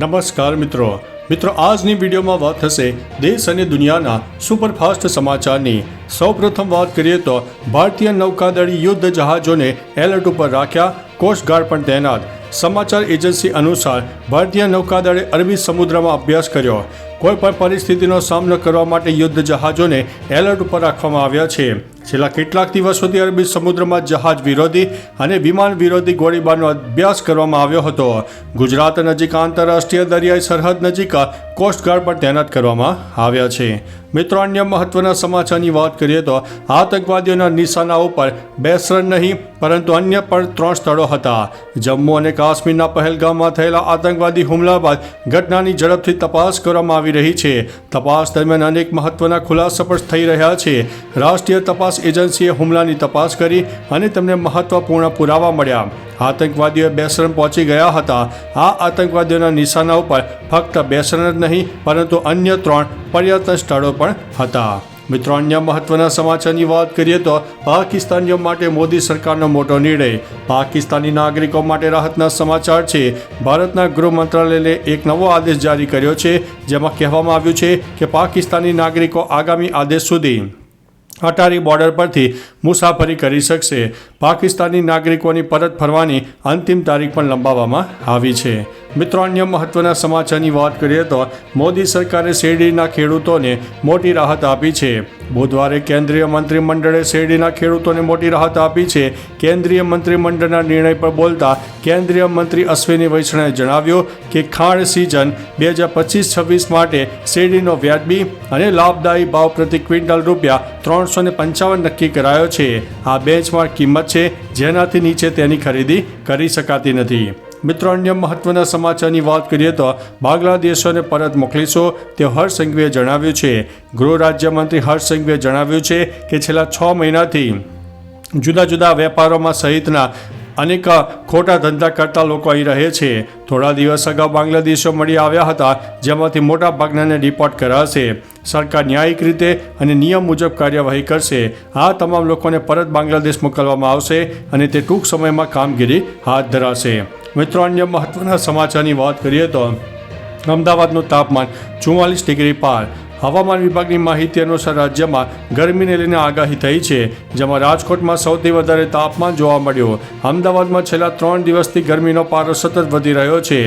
નમસ્કાર મિત્રો. મિત્રો, આજની વિડીયોમાં વાત થશે દેશ અને દુનિયાના સુપરફાસ્ટ સમાચારની. સૌપ્રથમ વાત કરીએ તો ભારતીય નૌકાદળી યુદ્ધ જહાજોને એલર્ટ ઉપર રાખ્યા કોસ્ટગાર્ડ પણ તૈનાત. સમાચાર એજન્સી અનુસાર ભારતીય નૌકાદળે અરબી સમુદ્રમાં અભ્યાસ કર્યો. કોઈ પણ પરિસ્થિતિનો સામનો કરવા માટે યુદ્ધ જહાજોને એલર્ટ ઉપર રાખવામાં આવ્યા છે. છેલ્લા કેટલાક દિવસોથી અરબી સમુદ્રમાં જહાજ વિરોધી અને વિમાન વિરોધી ગોળીબારનો અભ્યાસ કરવામાં આવ્યો હતો. ગુજરાત નજીક આંતરરાષ્ટ્રીય દરિયાઈ સરહદ નજીક કોસ્ટગાર્ડ પણ તૈનાત કરવામાં આવ્યા છે. મિત્રો, અન્ય મહત્વના સમાચારની વાત કરીએ તો આતંકવાદીઓના નિશાના ઉપર બેસરણ નહીં, પરંતુ અન્ય પણ ત્રણ સ્થળો હતા. જમ્મુ અને કાશ્મીરના પહેલગામમાં થયેલા આતંકવાદી હુમલા બાદ ઘટનાની ઝડપથી તપાસ કરવામાં આવી રહી છે. તપાસ દરમિયાન અનેક મહત્વના ખુલાસા પણ થઈ રહ્યા છે. રાષ્ટ્રીય તપાસ એજન્સીએ હુમલાની તપાસ કરી અને તેમને મહત્વપૂર્ણ પુરાવા મળ્યા. આતંકવાદીઓ બેસરણ પહોંચી ગયા હતા. આ આતંકવાદીઓના નિશાના ઉપર ફક્ત બેસરણ જ નહીં, પરંતુ અન્ય ત્રણ પર્યટન સ્થળો પણ હતા. મિત્રો, અન્ય મહત્વના સમાચારની વાત કરીએ તો પાકિસ્તાનીઓ માટે મોદી સરકારનો મોટો નિર્ણય. પાકિસ્તાની નાગરિકો માટે રાહતના સમાચાર છે. ભારતના ગૃહ મંત્રાલયે એક નવો આદેશ જારી કર્યો છે, જેમાં કહેવામાં આવ્યું છે કે પાકિસ્તાની નાગરિકો આગામી આદેશ સુધી અટારી બોર્ડર પરથી મુસાફરી કરી શકશે. પાકિસ્તાની નાગરિકોની પરત ફરવાની અંતિમ તારીખ પણ લંબાવવામાં આવી છે. મિત્રો, અન્ય મહત્વના સમાચારની વાત કરીએ તો મોદી સરકારે શેરડીના ખેડૂતોને મોટી રાહત આપી છે. બુધવારે કેન્દ્રીય મંત્રીમંડળે શેરડીના ખેડૂતોને મોટી રાહત આપી છે. કેન્દ્રીય મંત્રીમંડળના નિર્ણય પર બોલતા કેન્દ્રીય મંત્રી અશ્વિની વૈષ્ણવે જણાવ્યું કે ખાણ સિઝન બે હજાર પચીસ છવ્વીસ માટે શેરડીનો વ્યાજબી અને લાભદાયી ભાવ પ્રતિ ક્વિન્ટલ રૂપિયા ત્રણસો પંચાવન નક્કી કરાયો છે. આ બેન્ચમાર્ક કિંમત છે, જેનાથી નીચે તેની ખરીદી કરી શકાતી નથી. મિત્રો, અન્ય મહત્વના સમાચારની વાત કરીએ તો બાંગ્લાદેશોને પરત મોકલીશો. તે હર્ષ જણાવ્યું છે. ગૃહ રાજ્યમંત્રી હર્ષ સંઘવીએ જણાવ્યું છે કે છેલ્લા છ મહિનાથી જુદા જુદા વેપારોમાં સહિતના અનેક ખોટા ધંધા કરતા લોકો અહીં રહે છે. થોડા દિવસ અગાઉ બાંગ્લાદેશો મળી આવ્યા હતા, જેમાંથી મોટા ભાગનાને ડિપોર્ટ કરાશે. સરકાર ન્યાયિક રીતે અને નિયમ મુજબ કાર્યવાહી કરશે. આ તમામ લોકોને પરત બાંગ્લાદેશ મોકલવામાં આવશે અને તે ટૂંક સમયમાં કામગીરી હાથ ધરાશે. મિત્રો, અન્ય મહત્વના સમાચારની વાત કરીએ તો અમદાવાદનું તાપમાન ચુમ્માલીસ ડિગ્રી પાર હવામાન વિભાગની માહિતી અનુસાર રાજ્યમાં ગરમીને લઈને આગાહી થઈ છે, જેમાં રાજકોટમાં સૌથી વધારે તાપમાન જોવા મળ્યું. અમદાવાદમાં છેલ્લા ત્રણ દિવસથી ગરમીનો પારો સતત વધી રહ્યો છે.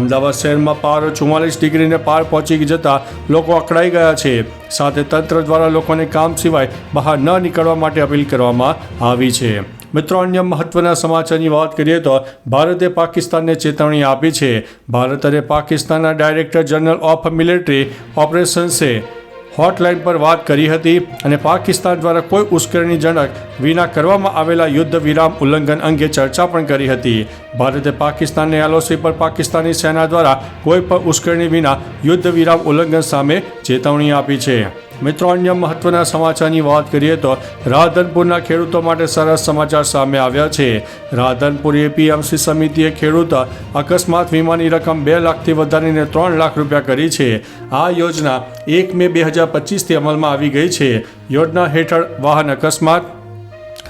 અમદાવાદ શહેરમાં પારો ચુમ્માલીસ ડિગ્રીને પાર પહોંચી જતા લોકો અકળાઈ ગયા છે. સાથે તંત્ર દ્વારા લોકોને કામ સિવાય બહાર ન નીકળવા માટે અપીલ કરવામાં આવી છે. મિત્રો, અન્ય મહત્વના સમાચારની વાત કરીએ તો ભારતે પાકિસ્તાનને ચેતવણી આપી છે. ભારત અને પાકિસ્તાનના ડાયરેક્ટર જનરલ ઓફ મિલિટરી ઓપરેશન્સે હોટલાઇન પર વાત કરી હતી અને પાકિસ્તાન દ્વારા કોઈ ઉશ્કેરણીજનક વિના કરવામાં આવેલા યુદ્ધ વિરામ ઉલ્લંઘન અંગે ચર્ચા પણ કરી હતી. ભારતે પાકિસ્તાનને એલઓસી પર પાકિસ્તાની સેના દ્વારા કોઈ પણ ઉશ્કેરણી વિના યુદ્ધ વિરામ ઉલ્લંઘન સામે ચેતવણી આપી છે. મિત્રો, અન્ય મહત્વના સમાચારની વાત કરીએ તો રાધનપુરના ખેડૂતો માટે સરસ સમાચાર સામે આવ્યા છે. રાધનપુર એપીએમસી સમિતિએ ખેડૂત અકસ્માત વીમાની રકમ બે લાખથી વધારીને ત્રણ લાખ રૂપિયા કરી છે. આ યોજના એક મે બે હજાર પચીસથી અમલમાં આવી ગઈ છે. યોજના હેઠળ વાહન અકસ્માત,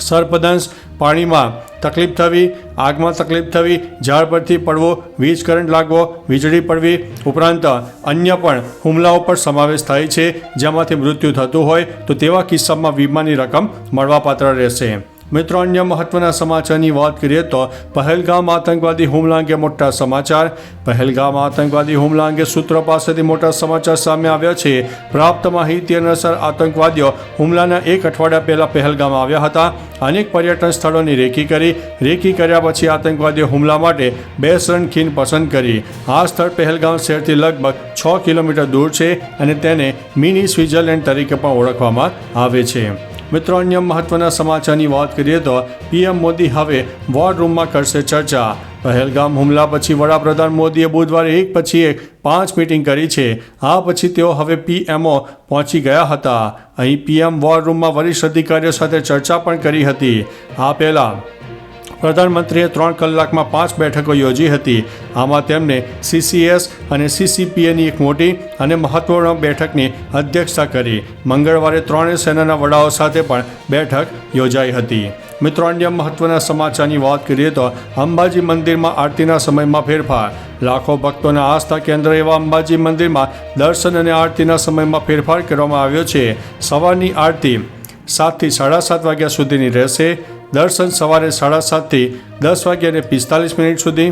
સર્પદંશ પાણીમાં તકલીફ થવી, આગમાં તકલીફ થવી, ઝાડ પરથી પડવો, વીજ કરંટ લાગવો, વીજળી પડવી ઉપરાંત અન્ય પણ હુમલાઓ પર સમાવેશ થાય છે, જેમાંથી મૃત્યુ થતું હોય તો તેવા કિસ્સામાં વીમાની રકમ મળવાપાત્ર રહેશે. મિત્રો, અન્ય મહત્વના સમાચારની વાત કરીએ તો પહેલગામ આતંકવાદી હુમલા અંગે મોટા સમાચાર. પહેલગામ આતંકવાદી હુમલા અંગે સૂત્રો પાસેથી મોટા સમાચાર સામે આવ્યા છે. પ્રાપ્ત માહિતી અનુસાર આતંકવાદીઓ હુમલાના એક અઠવાડિયા પહેલા પહેલગામ આવ્યા હતા. અનેક પર્યટન સ્થળોની રેકી કરી, રેકી કર્યા પછી આતંકવાદીઓ હુમલા માટે બેસરણ ખીણ પસંદ કરી. આ સ્થળ પહેલગામ શહેરથી લગભગ છ કિલોમીટર દૂર છે અને તેને મિની સ્વિટ્ઝરલેન્ડ તરીકે પણ ઓળખવામાં આવે છે. મિત્રો, અન્ય મહત્વના સમાચારની વાત કરીએ તો પીએમ મોદી હવે વોર રૂમમાં કરશે ચર્ચા. પહેલગામ હુમલા પછી વડાપ્રધાન મોદીએ બુધવારે એક પછી એક પાંચ મીટિંગ કરી છે. આ પછી તેઓ હવે પીએમઓ પહોંચી ગયા હતા. અહીં પીએમ વોર રૂમમાં વરિષ્ઠ અધિકારીઓ સાથે ચર્ચા પણ કરી હતી. આ પહેલાં પ્રધાનમંત્રીએ ત્રણ કલાકમાં પાંચ બેઠકો યોજી હતી. આમાં તેમને સીસીએસ અને સીસીપીએની એક મોટી અને મહત્વપૂર્ણ બેઠકની અધ્યક્ષતા કરી. મંગળવારે ત્રણેય સેનાના વડાઓ સાથે પણ બેઠક યોજાઈ હતી. મિત્રો, અન્ય મહત્વના સમાચારની વાત કરીએ તો અંબાજી મંદિરમાં આરતીના સમયમાં ફેરફાર. લાખો ભક્તોના આસ્થા કેન્દ્ર એવા અંબાજી મંદિરમાં દર્શન અને આરતીના સમયમાં ફેરફાર કરવામાં આવ્યો છે. સવારની આરતી સાતથી સાડા સાત વાગ્યા સુધીની રહેશે. દર્શન સવારે સાડા સાતથી દસ વાગ્યાને પિસ્તાલીસ મિનિટ સુધી.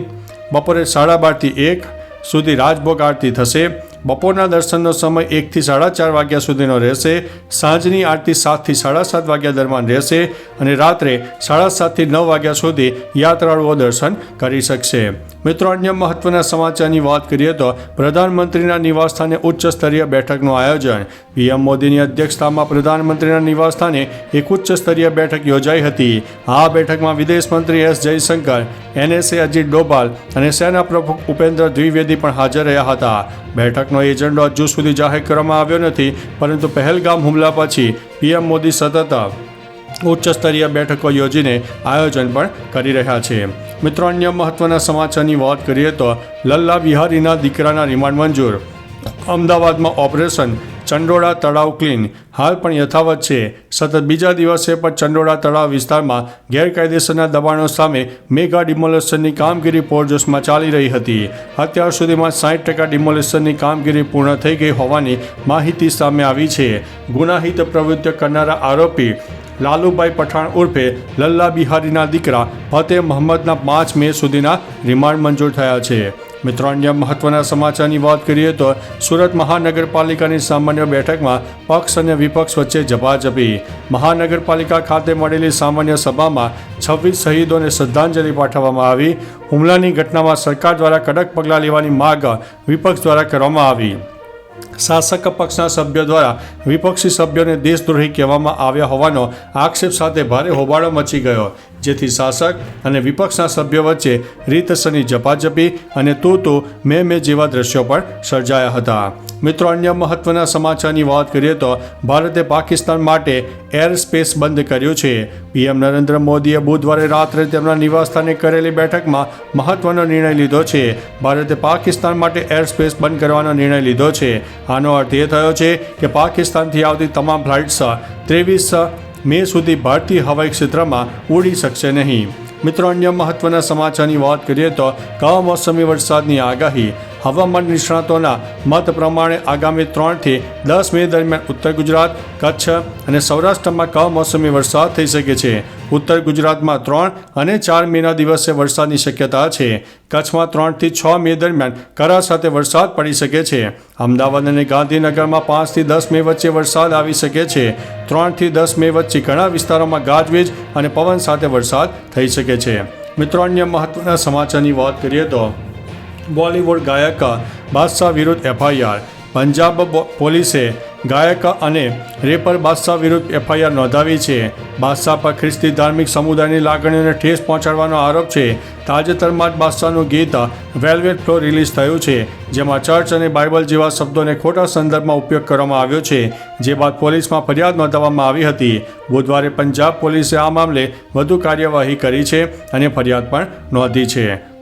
બપોરે સાડા બારથી એક સુધી રાજભોગ આરતી થશે. બપોરના દર્શનનો સમય એકથી સાડા ચાર વાગ્યા સુધીનો રહેશે. સાંજની આરતી સાતથી સાડા સાત વાગ્યા દરમિયાન રહેશે અને રાત્રે સાડા સાતથી નવ વાગ્યા સુધી યાત્રાળુઓ દર્શન કરી શકશે. મિત્રો, અન્ય મહત્વના સમાચારની વાત કરીએ તો પ્રધાનમંત્રીના નિવાસસ્થાને ઉચ્ચ સ્તરીય બેઠકનું આયોજન. પીએમ મોદીની અધ્યક્ષતામાં પ્રધાનમંત્રીના નિવાસસ્થાને એક ઉચ્ચ સ્તરીય બેઠક યોજાઈ હતી. આ બેઠકમાં વિદેશ મંત્રી એસ જયશંકર, એનએસએ અજીત ડોભાલ અને સેના પ્રમુખ ઉપેન્દ્ર દ્વિવેદી પણ હાજર રહ્યા હતા. બેઠકનો એજન્ડો હજુ સુધી જાહેર કરવામાં આવ્યો નથી, પરંતુ પહેલગામ હુમલા પછી પીએમ મોદી સતત ઉચ્ચ સ્તરીય બેઠકો યોજીને આયોજન પણ કરી રહ્યા છે. મિત્રો, અન્ય મહત્વના સમાચારની વાત કરીએ તો લલ્લા બિહારીના દીકરાના રિમાન્ડ મંજૂર અમદાવાદમાં ઓપરેશન, ચંડોળા તળાવ ક્લીન. હાલ પણ યથાવત છે. સતત બીજા દિવસે પણ ચંડોળા તળાવ વિસ્તારમાં ગેરકાયદેસરના દબાણો સામે મેગા ડિમોલેશનની કામગીરી પૂરજોશમાં ચાલી રહી હતી. અત્યાર સુધીમાં સાઠ ટકા ડિમોલેશનની કામગીરી પૂર્ણ થઈ ગઈ હોવાની માહિતી સામે આવી છે. ગુનાહિત પ્રવૃત્તિ કરનારા આરોપી લાલુભાઈ પઠાણ ઉર્ફે લલ્લા બિહારીના દીકરા ફતેહ મોહમ્મદના પાંચ મે સુધીના રિમાન્ડ મંજૂર થયા છે. મિત્રો, અન્ય મહત્વના સમાચારની વાત કરીએ તો સુરત મહાનગરપાલિકાની સામાન્ય બેઠકમાં પક્ષ અને વિપક્ષ વચ્ચે ઝપાઝપી. મહાનગરપાલિકા ખાતે મળેલી સામાન્ય સભામાં છવ્વીસ શહીદોને શ્રદ્ધાંજલિ પાઠવવામાં આવી. હુમલાની ઘટનામાં સરકાર દ્વારા કડક પગલાં લેવાની માગ વિપક્ષ દ્વારા કરવામાં આવી. શાસક પક્ષના સભ્યો દ્વારા વિપક્ષી સભ્યોને દેશદ્રોહી કહેવામાં આવ્યા હોવાનો આક્ષેપ સાથે ભારે હોબાળો મચી ગયો. જેથી શાસક અને વિપક્ષના સભ્યો વચ્ચે રીતસરની ઝપાઝપી અને તું તો મેં મેં જેવા દ્રશ્યો પણ સર્જાયા હતા. મિત્રો, અન્ય મહત્વના સમાચારની વાત કરીએ તો ભારતે પાકિસ્તાન માટે એર સ્પેસ બંધ કર્યું છે. પીએમ નરેન્દ્ર મોદીએ બુધવારે રાત્રે તેમના નિવાસસ્થાને કરેલી બેઠકમાં મહત્વનો નિર્ણય લીધો છે. ભારતે પાકિસ્તાન માટે એર સ્પેસ બંધ કરવાનો નિર્ણય લીધો છે. આનો અર્થ એ થયો છે કે પાકિસ્તાનથી આવતી તમામ ફ્લાઇટ્સ ત્રેવીસ મે સુધી ભારતીય હવાઈ ક્ષેત્રમાં ઉડી શકશે નહીં. મિત્રો, અન્ય મહત્વના સમાચારની વાત કરીએ તો કમોસમી વરસાદની આગાહી. હવામાન નિષ્ણાતોના મત પ્રમાણે આગામી ત્રણથી દસ મે દરમિયાન ઉત્તર ગુજરાત, કચ્છ અને સૌરાષ્ટ્રમાં કમોસમી વરસાદ થઈ શકે છે. ઉત્તર ગુજરાતમાં ત્રણ અને ચાર મેના દિવસે વરસાદની શક્યતા છે. કચ્છમાં ત્રણથી છ મે દરમિયાન કરા સાથે વરસાદ પડી શકે છે. અમદાવાદ અને ગાંધીનગરમાં પાંચથી દસ મે વચ્ચે વરસાદ આવી શકે છે. ત્રણથી દસ મે વચ્ચે ઘણા વિસ્તારોમાં ગાજવીજ અને પવન સાથે વરસાદ થઈ શકે છે. મિત્રો, અન્ય મહત્વના સમાચારની વાત કરીએ તો બોલિવૂડ ગાયક બાદશાહ વિરુદ્ધ એફઆઈઆર. પંજાબ પોલીસે ગાયક અને રેપર બાદશાહ વિરુદ્ધ એફઆઈઆર નોંધાવી છે. બાદશાહ પર ખ્રિસ્તી ધાર્મિક સમુદાયની લાગણીઓને ઠેસ પહોંચાડવાનો આરોપ છે. તાજેતરમાં જ બાદશાહનું ગીત વેલ્વેટ ફ્લો રિલીઝ થયું છે, જેમાં ચર્ચ અને બાઇબલ જેવા શબ્દોને ખોટા સંદર્ભમાં ઉપયોગ કરવામાં આવ્યો છે, જે બાદ પોલીસમાં ફરિયાદ નોંધાવવામાં આવી હતી. બુધવારે પંજાબ પોલીસે આ મામલે વધુ કાર્યવાહી કરી છે અને ફરિયાદ પણ નોંધી છે.